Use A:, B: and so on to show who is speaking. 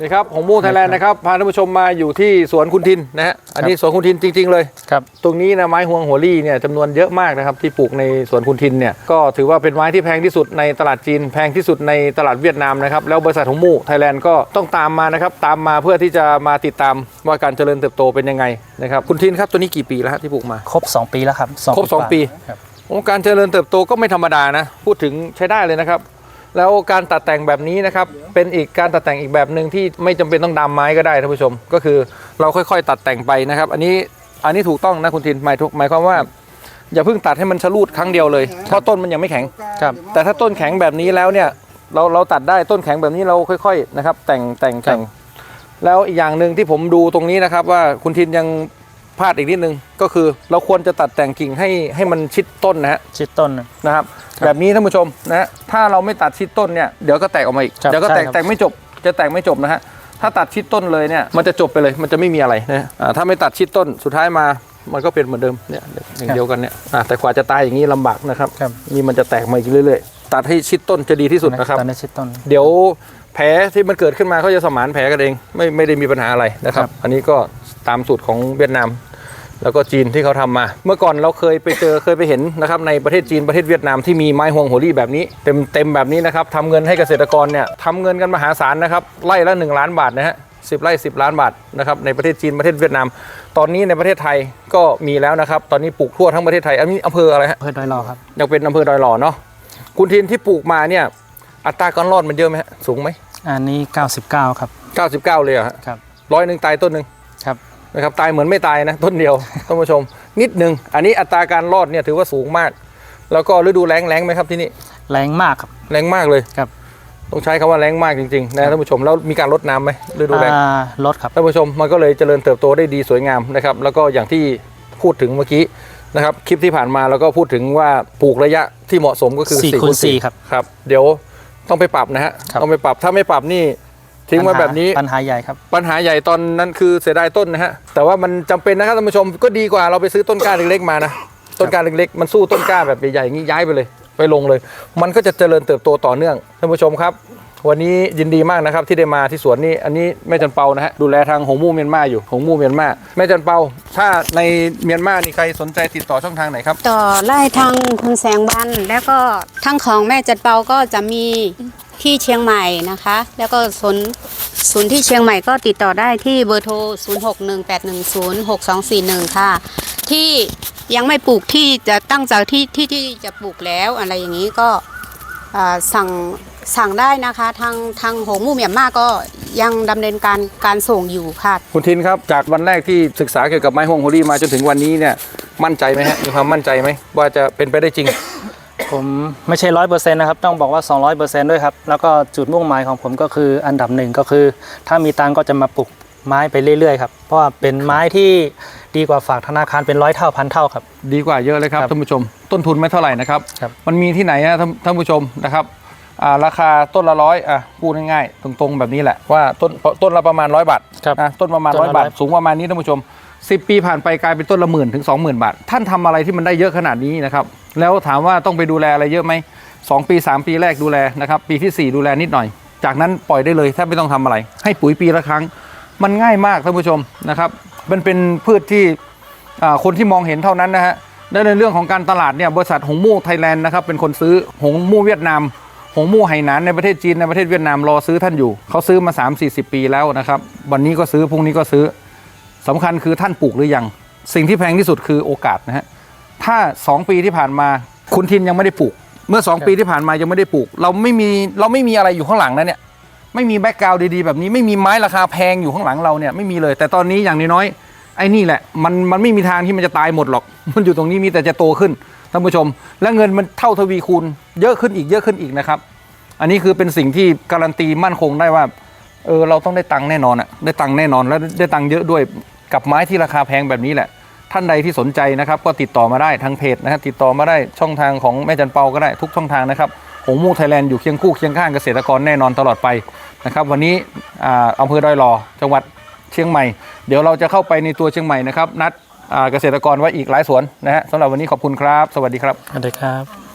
A: นี่ครับของมูไทยแลนด์นะครับพาท่านผู้ชมมาอยู่ที่สวนคุณทินนะฮะอันนี้สวนคุณทินจริง ๆ เลย
B: ครับ
A: ตรงนี้นะไม้ฮวงหัวลี่เนี่ยจำนวนเยอะมากนะครับที่ปลูกในสวนคุณทินเนี่ยก็ถือว่าเป็นไม้ที่แพงที่สุดในตลาดจีน แพงที่สุดในตลาดเวียดนามนะครับแล้วบริษัทของมู่ไทยแลนด์ก็ต้องตามมานะครับตามมาเพื่อที่จะมาติดตามว่าการเจริญเติบโตเป็นยังไงนะครับคุณทินครับตัวนี้กี่ปีแล้วฮะที่ปลูกมา
B: ครบ 2 ปีแล้วครับสอง
A: ครบสอง
B: กว่า
A: ปี
B: ครับ
A: โอ้การเจริญเติบโตก็ไม่ธรรมดานะพูดถึงใช้ได้เลยนะครับ แล้วการตัดแต่งแบบนี้นะครับเป็นอีกการตัดแต่งอีกแบบหนึ่งที่ไม่จำเป็นต้องดามไม้ก็ได้ท่านผู้ชม ก็คือเราค่อยๆ ตัดแต่งไปนะครับ อันนี้อันนี้ถูกต้องนะคุณทินหมายถูกหมายความว่า อย่าเพิ่งตัดให้มันชะลูดครั้งเดียวเลยเพราะต้นมันยังไม่แข็ง
B: ครับ
A: แต่ถ้าต้นแข็งแบบนี้แล้วเนี่ยเราเราตัดได้ต้นแข็งแบบนี้เราค่อยๆนะครับแต่งแต่งแต่งแล้วอีกอย่างหนึ่งที่ผมดูตรงนี้นะครับว่าคุณทินยัง พลาดอีกนิดนึงก็คือเราควรจะตัดแต่งกิ่งให้ให้มันชิดต้นนะฮะ
B: ชิดต้น
A: นะครับ
B: ครับ
A: แบบนี้ท่านผู้ชมนะฮะถ้าเราไม่ตัดชิดต้นเนี่ยเดี๋ยวก็แตกออกมาอีก
B: ครับ
A: เดี๋ยวก็แตก
B: ใช่ครับ
A: แตกไม่จบจะแตกไม่จบนะฮะถ้าตัดชิดต้นเลยเนี่ยมันจะจบไปเลยมันจะไม่มีอะไรนะฮะอ่าถ้าไม่ตัดชิดต้นสุดท้ายมามันก็เป็นเหมือนเดิมเนี่ยอย่างเดียวกันเนี่ยอ่าแต่กว่าจะตายอย่างนี้ลำบากนะครับ
B: ครับ
A: นี่มันจะแตกมาอีกเรื่อยๆ ตัดให้ชิดต้นจะดีที่สุดนะครับ
B: ตอนนี้ชิดต้น
A: เดี๋ยวแผลที่มันเกิดขึ้นมาเขาจะสมานแผลกันเองไม่ไม่ได้มีปัญหาอะไรนะครับ
B: ครับ
A: อันนี้ก็ ตามสูตรของเวียดนาม แล้วก็จีนที่เขาทำมา เมื่อก่อนเราเคยไปเจอเคยไปเห็นนะครับในประเทศจีนประเทศเวียดนามที่มีไม้ฮวงโหรี่แบบนี้เต็มเต็มแบบนี้นะครับทำเงินให้เกษตรกรเนี่ยทำเงินกันมหาศาลนะครับไร่ละ 1 ล้านบาทนะฮะสิบไร่10ล้านบาทนะครับในประเทศจีนประเทศเวียดนาม ตอนนี้ในประเทศไทยก็มีแล้วนะครับตอนนี้ปลูกทั่วทั้งประเทศไทยอันนี้อำเภออะไรฮะ
B: เพื่อดอยรอครับ
A: ยังเป็นอำเภอดอยหล่อเนาะคุณทินที่ปลูกมาเนี่ยอัตราการรอดมันเยอะไหมฮะสูงไหม
B: อันนี้ 99 ครับ
A: 99 เลยเหรอฮะ
B: ครับ
A: ร้อยหนึ่งตายต้นหนึ่ง
B: ครับ
A: นะครับตายเหมือนไม่ตายนะต้นเดียวท่านผู้ชม นิดหนึ่งอันนี้อัตราการรอดเนี่ยถือว่าสูงมาก แล้วก็ฤดูแล้งแล้งไหมครับที่นี่
B: แรงมากครับ
A: แรงมากเลย
B: ครับ
A: ต้องใช้คำว่าแรงมากจริงๆนะท่านผู้ชมแล้วมีการลดน้ำไหมฤดูแล้ง
B: อ่าลดครับ
A: ท่านผู้ชมมันก็เลยเจริญเติบโตได้ดีสวยงามนะครับแล้วก็อย่างที่พูดถึงเมื่อกี้นะครับคลิปที่ผ่านมาเราก็พูดถึงว่าปลูกระยะที่เหมาะสมก็คือ
B: สี่
A: 4
B: คูณ
A: คูณ
B: สี่
A: 4
B: ครับ
A: ครับ เดี๋ยวต้องไปปรับนะฮะ
B: ครับ
A: ต้องไปปรับถ้าไม่ปรับนี่ ทิ้งไว้แบบนี้
B: ปัญหาใหญ่ครับ
A: ปัญหาใหญ่ตอนนั้นคือเสียดายต้นนะฮะ แต่ว่ามันจำเป็นนะครับท่านผู้ชมก็ดีกว่าเราไปซื้อต้นกล้าเล็กๆมานะ ต้นกล้าเล็กๆมันสู้ต้นกล้าแบบใหญ่ๆอย่างนี้ย้ายไปเลย ไปลงเลย มันก็จะเจริญเติบโตต่อเนื่องท่านผู้ชมครับ วันนี้ยินดีมากนะครับที่ได้มาที่สวนนี่อันนี้แม่จันเปานะฮะดูแลทางหงมู่เมียนมาอยู่หงมู่เมียนมาแม่จันเปา ถ้าในเมียนมานี่ใครสนใจติดต่อช่องทางไหนครับ
C: ต่อไล่ทางคุณแสงบันแล้วก็ทั้งของแม่จัดเปาก็จะมี ที่เชียงใหม่นะคะ แล้วก็ศูนย์ศูนย์ที่เชียงใหม่ก็ติดต่อได้ที่เบอร์โทร 0618106241 ค่ะ ที่ยังไม่ปลูกที่จะตั้งใจที่ที่ที่จะปลูกแล้วอะไรอย่างนี้ก็สั่งสั่งได้นะคะ ทางทางหงมู่เมียนมาก็ยังดำเนินการการส่งอยู่ค่ะ
A: คุณทินครับ จากวันแรกที่ศึกษาเกี่ยวกับไม้ฮวงโฮลี่มาจนถึงวันนี้เนี่ยมั่นใจไหมฮะมีความมั่นใจไหมว่าจะเป็นไปได้จริง
B: ผมไม่ใช่ร้อยเปอร์เซ็นต์นะครับ ต้องบอกว่า 200เปอร์เซ็นต์ด้วยครับ แล้วก็จุดมุ่งหมายของผมก็คืออันดับหนึ่งก็คือ ถ้ามีตังค์ก็จะมาปลูกไม้ไปเรื่อยๆครับเพราะว่าเป็นไม้ที่ดีกว่าฝากธนาคารเป็นร้อยเท่าพันเท่าครับ
A: ดีกว่าเยอะเลยครับ
B: ครับ
A: ท่านผู้ชม ต้นทุนไม่เท่าไหร่นะครับ
B: ครับ
A: มันมีที่ไหนนะท่านท่านผู้ชมนะครับอ่าราคาต้นละร้อยอะพูดง่ายๆตรงๆแบบนี้แหละว่าต้นต้นละประมาณร้อยบาท
B: ครับ
A: นะต้นประมาณ
B: ต้น
A: ร้อย
B: ละ
A: บาท
B: 100
A: สูงประมาณนี้ท่านผู้ชม 10 ปีผ่านไปกลายเป็นต้นละหมื่นถึง 20,000 บาท ท่านทำอะไรที่มันได้เยอะขนาดนี้นะครับ แล้วถามว่าต้องไปดูแลอะไรเยอะไหมสองปี 3 ปีแรกดูแลนะครับ ปีทีสี่ 4 ดูแลนิดหน่อย จากนั้นปล่อยได้เลยแทบไม่ต้องทำอะไร ให้ปุ๋ยปีละครั้ง มันง่ายมากท่านผู้ชมนะครับ มันเป็นพืชที่คนที่มองเห็นเท่านั้นนะฮะและในเรื่องของการตลาดเนี่ยบริษัทหงมู่ไทยแลนด์นะครับเป็นคนซื้อหงมู่เวียดนามหงมู่ไหหนานในประเทศจีนในประเทศเวียดนามรอซื้อท่านอยู่ เขาซื้อมา 3 4 0 ปีแล้วนะครับ วันนี้ก็ซื้อพรุ่งนี้ก็ซื้อ สำคัญคือท่านปลูกหรือยัง สิ่งที่แพงที่สุดคือโอกาสนะฮะถ้า 2 ปีที่ผ่านมาคุณทินยังไม่ได้ปลูก เมื่อ 2 ปีที่ผ่านมายังไม่ได้ปลูก เราไม่มีเราไม่มีอะไรอยู่ข้างหลังนะเนี่ยไม่มีแบ็กกราวด์ดีๆแบบนี้ไม่มีไม้ราคาแพงอยู่ข้างหลังเราเนี่ยไม่มีเลย แต่ตอนนี้อย่างน้อยๆไอ้นี่แหละมันมันไม่มีทางที่มันจะตายหมดหรอก มันอยู่ตรงนี้มีแต่จะโตขึ้นท่านผู้ชม และเงินมันเท่าทวีคูณเยอะขึ้นอีกเยอะขึ้นอีกนะครับ อันนี้คือเป็นสิ่งที่การันตีมั่นคงได้ว่าเออเราต้องได้ตังค์แน่นอนอะได้ตังค์แน่นอนและได้ตังค์เยอะด้วย กับไม้ที่ราคาแพงแบบนี้แหละ ท่านใดที่สนใจนะครับ ก็ติดต่อมาได้ทางเพจนะครับติดต่อมาได้ช่องทางของแม่จันเปาก็ได้ทุกช่องทางนะครับหงมูไทยแลนด์อยู่เคียงคู่เคียงข้างเกษตรกรแน่นอนตลอดไปนะครับ วันนี้อ่าอำเภอดอยหล่อจังหวัดเชียงใหม่ เดี๋ยวเราจะเข้าไปในตัวเชียงใหม่นะครับ นัดเกษตรกรไว้อีกหลายสวนนะฮะสำหรับวันนี้ขอบคุณครับ สวัสดีครับ
B: สวัสดีครับ